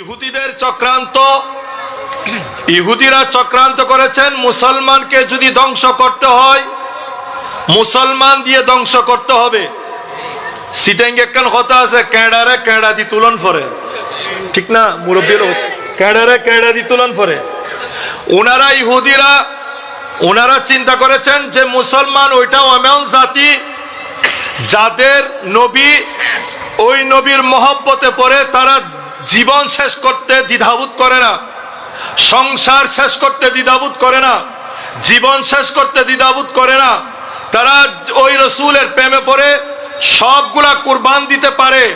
ইহুদিদের চক্রান্ত। ইহুদিরা চক্রান্ত করেছেন, মুসলমানকে যদি ধ্বংস করতে হয়, মুসলমান দিয়ে ধ্বংস করতে হবে। কথা দি তুলন ওনারা ইহুদিরা, ওনারা চিন্তা করেছেন যে মুসলমান ওইটাও জাতি যাদের নবী, ওই নবীর মহব্বতে পড়ে তারা জীবন শেষ করতে দ্বিধাবোধ করে না। সংসার শেষ করতে দ্বিধাবোধ করে না। জীবন শেষ করতে দ্বিধাবোধ করে না। তারা ওই রসুলের প্রেমে পড়ে সবগুলা কুরবান দিতে পারে।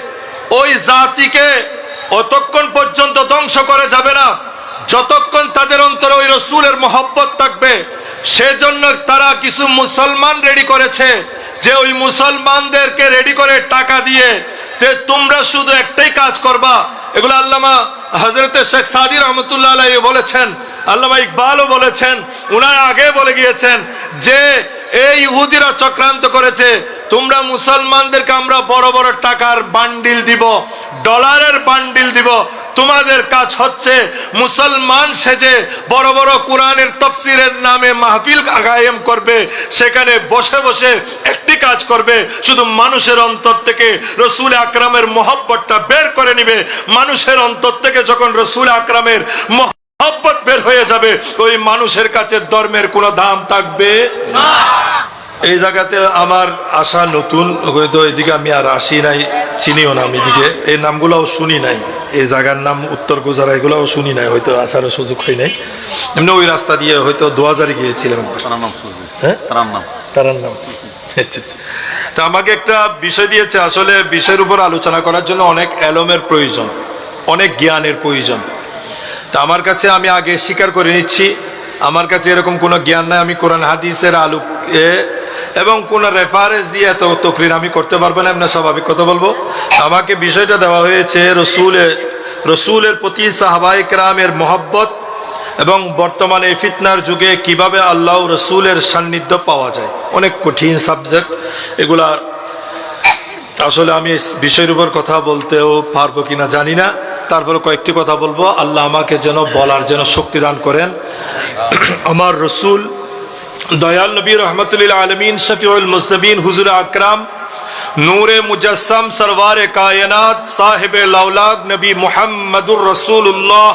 ওই জাতিকে অতক্ষণ পর্যন্ত ধ্বংস করে যাবে না। যতক্ষণ তাদের অন্তরে ওই রসুলের মহব্বত থাকবে, সেজন্য তারা কিছু মুসলমান রেডি করেছে। যে ওই মুসলমানদেরকে রেডি করে টাকা দিয়ে, তে তোমরা শুধু একটাই কাজ করবা এগুলো আল্লামা হজরতে শেখ সাদি রহমতুল্লাহ বলেছেন, আল্লামা ইকবালও বলেছেন, উনারা আগে বলে গিয়েছেন যে এই ইহুদিরা চক্রান্ত করেছে, তোমরা মুসলমানদেরকে আমরা বড় বড় টাকার বান্ডিল দিব, ডলারের বান্ডিল দিব তোমাদের কাজ হচ্ছে মুসলমান সেজে বড় বড় কোরআনের তফসিরের নামে মাহফিল গায়েম করবে, সেখানে বসে বসে একটি কাজ করবে, শুধু মানুষের অন্তর থেকে রসুল আকরামের মহব্বতটা বের করে নিবে। মানুষের অন্তর থেকে যখন রসুল আকরামের মহব্বত বের হয়ে যাবে, ওই মানুষের কাছে ধর্মের কোনো দাম থাকবে এই জায়গাতে আমার আশা নতুন হয়তো এদিকে আমি আর আসি নাই চিনিও না আমি এদিকে। এই নামগুলোও শুনি নাই। এই জায়গার নাম উত্তর গুজারা এগুলোও শুনি নাই হয়তো আসার সুযোগ হয় নাই। এমনি ওই রাস্তা দিয়ে হয়তো দু হাজারে গিয়েছিলাম হ্যাঁ? তার নাম। তার নাম। আচ্ছা। তা আমাকে একটা বিষয় দিয়েছে আসলে বিষয়ের উপর আলোচনা করার জন্য অনেক এলমের প্রয়োজন অনেক জ্ঞানের প্রয়োজন। তা আমার কাছে আমি আগে স্বীকার করে নিচ্ছি আমার কাছে এরকম কোনো জ্ঞান নাই আমি কোরআন হাদিসের আলোকে এবং কোন রেফারেন্স দিয়ে এত তকরির আমি করতে পারব না এমনি স্বাভাবিক কথা বলব। আমাকে বিষয়টা দেওয়া হয়েছে রসুলের রসুলের প্রতি সাহাবাই কেরামের মহব্বত এবং বর্তমানে এই ফিতনার যুগে কীভাবে আল্লাহ রসুলের সান্নিধ্য পাওয়া যায়। অনেক কঠিন সাবজেক্ট এগুলা আসলে আমি বিষয়ের উপর কথা বলতেও পারব কিনা জানি না। তারপরে কয়েকটি কথা বলব। আল্লাহ আমাকে যেন বলার যেন শক্তি দান করেন। আমার রসুল দয়াল নবী রহমতুল্লাহ আলমিন, শফিউল মুসলিন হুজুর আকরাম, নূরে মুজসম, সরওয়ার কায়নাত, সাহেব লাউলাদ নবী মোহাম্মদুর রসুল্লাহ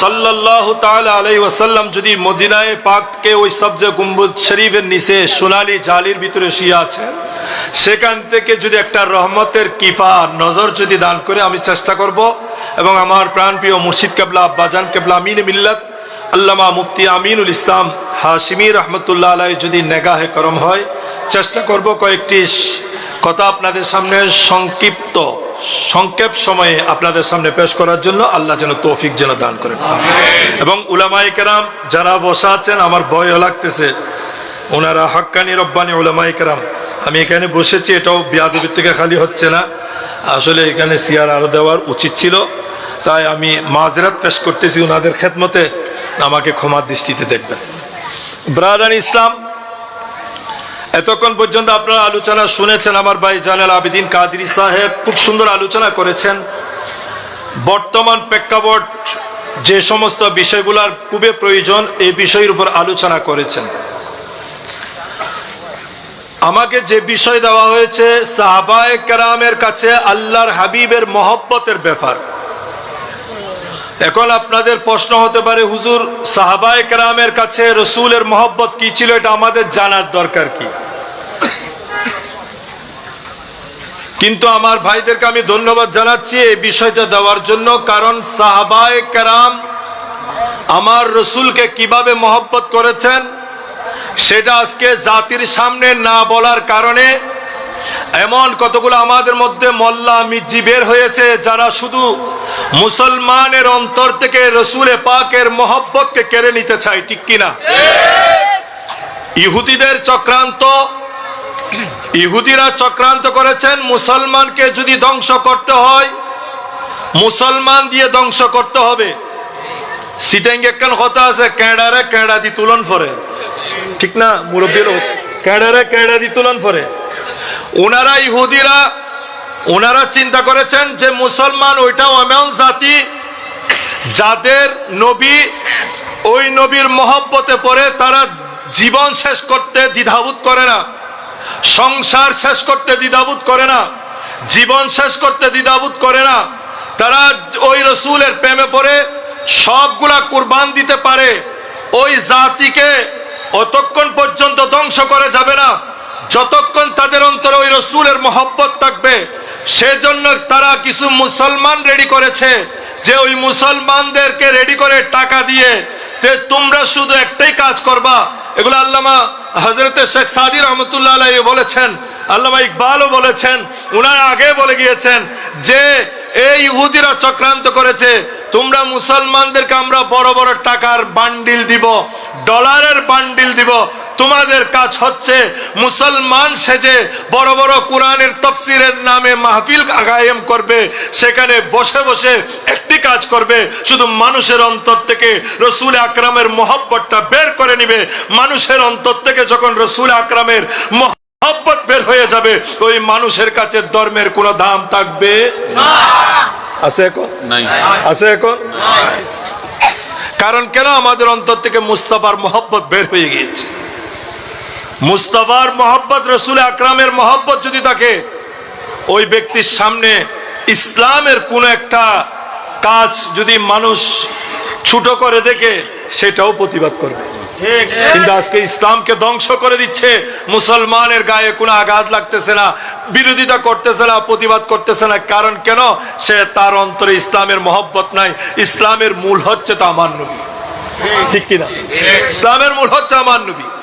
সাল্লাহ তাআলা আলাইহি ওয়াসাল্লাম, যদি মদিনায় পাককে ওই সবজে গুম্বুদ শরীফের নিচে সোনালি জালির ভিতরে শুয়ে আছেন সেখান থেকে যদি একটা রহমতের কিফা, নজর যদি দান করে, আমি চেষ্টা করব এবং আমার প্রাণপ্রিয় মুর্শিদ কেবলা, আব্বাজান কেবলা আমিন মিল্লাত, আল্লামা মুফতি আমিনুল ইসলাম হাশিমি রহমতুল্লাহ আলাই যদি নেগাহে করম হয় চেষ্টা করব কয়েকটি কথা আপনাদের সামনে সংক্ষিপ্ত সংক্ষেপ সময়ে আপনাদের সামনে পেশ করার জন্য আল্লাহ যেন তৌফিক যেন দান করেন এবং উলামাই কেরাম যারা বসা আছেন আমার ভয়ও লাগতেছে ওনারা হাক্কানি রব্বানি উলামাই কেরাম। আমি এখানে বসেছি এটাও বিয়াদবির থেকে খালি হচ্ছে না। আসলে এখানে সিয়ার আরও দেওয়ার উচিত ছিল তাই আমি মাজরাত পেশ করতেছি ওনাদের খেদমতে আমাকে ক্ষমার দৃষ্টিতে দেখবেন। ব্রাদান ইসলাম এতক্ষণ পর্যন্ত আপনারা আলোচনা শুনেছেন আমার ভাই জালাল আবেদিন কাদির সাহেব, খুব সুন্দর আলোচনা করেছেন। বর্তমান প্রেক্ষাপট যে সমস্ত বিষয়গুলোর খুবই প্রয়োজন, এই বিষয়ের উপর আলোচনা করেছেন। আমাকে যে বিষয় দেওয়া হয়েছে, সাহাবায়ে কেরামের কাছে আল্লাহর হাবিবের মহব্বতের ব্যাপার। এখন আপনাদের প্রশ্ন হতে পারে, হুজুর, সাহাবায়ে কেরামের কাছে রসুলের মহব্বত কি ছিল, এটা আমাদের জানার দরকার কি? কিন্তু আমার ভাইদেরকে আমি ধন্যবাদ জানাচ্ছি এই বিষয়টা দেওয়ার জন্য, কারণ সাহাবায় কেরাম আমার রসুলকে কীভাবে মহব্বত করেছেন, সেটা আজকে জাতির সামনে না বলার কারণে এমন কতগুলো আমাদের মধ্যে মল্লা মির্জি বের হয়েছে যারা শুধু মুসলমানের অন্তর থেকে রসুলে পাকের মহব্বতকে কেড়ে নিতে চায়, ঠিক কিনা? ইহুদিদের চক্রান্ত, ইহুদিরা চক্রান্ত করেছেন, মুসলমানকে যদি ধ্বংস করতে হয়, মুসলমান দিয়ে ধ্বংস করতে হবে। কথা আছে ক্যাডারে ক্যাডা দি তুলন ফরে। ঠিক না, মুরব্বী লোক? ক্যাডারে ক্যাডা দি তুলন ফরে। ওনারা ইহুদিরা, ওনারা চিন্তা করেছেন যে মুসলমান ওইটাও এমন জাতি যাদের নবী, ওই নবীর মহব্বতে পড়ে তারা জীবন শেষ করতে দ্বিধাবোধ করে না, সংসার শেষ করতে দ্বিধাবোধ করে না, জীবন শেষ করতে দ্বিধাবোধ করে না। তারা ওই রসুলের প্রেমে পড়ে, সবগুলা কুরবান দিতে পারে, ওই জাতিকে অতক্ষণ পর্যন্ত ধ্বংস করে যাবে না। যতক্ষণ তাদের অন্তরে ওই রসুলের মহব্বত থাকবে, সেজন্য তারা কিছু মুসলমান রেডি করেছে, যে ওই মুসলমানদেরকে রেডি করে টাকা দিয়ে, তে তোমরা শুধু একটাই কাজ করবা। এগুলো আল্লামা হজরত শেখ সাদি রহমতুল্লাহ আলাই বলেছেন, আল্লামা ইকবালও বলেছেন, উনার আগে বলে গিয়েছেন যে এই ইহুদিরা চক্রান্ত করেছে, তোমরা মুসলমানদেরকে আমরা বড় বড় টাকার বান্ডিল দিব ডলারের বান্ডিল দিব। তোমাদের কাজ হচ্ছে মুসলমান সেজে বড় বড় কোরআনের তফসিরের নামে মাহফিল গায়েম করবে সেখানে বসে বসে একটি কাজ করবে শুধু মানুষের অন্তর থেকে রসুল আকরামের মহব্বতটা বের করে নিবে। মানুষের অন্তর থেকে যখন রসুল আকরামের মহব্বত বের হয়ে যাবে ওই মানুষের কাছে ধর্মের কোনো দাম থাকবে? আছে এখন? নাই। আছে এখন? কারণ কেন আমাদের অন্তর থেকে মুস্তাফার মহব্বত বের হয়ে গিয়েছে? মুস্তাফার মহব্বত, রসুল আকরামের মহব্বত যদি থাকে, ওই ব্যক্তির সামনে ইসলামের কোন একটা কাজ যদি মানুষ ছোট করে দেখে, সেটাও প্রতিবাদ করবে। কিন্তু আজকে ইসলামকে ধ্বংস করে দিচ্ছে, মুসলমানের গায়ে কোনো আঘাত লাগতেছে না। বিরোধিতা করতেছে না প্রতিবাদ করতেছে না। কারণ কেন? সে তার অন্তরে ইসলামের মহব্বত নাই। ইসলামের মূল হচ্ছে তো আমার নবী। ঠিক কিনা? ইসলামের মূল হচ্ছে আমার নবী।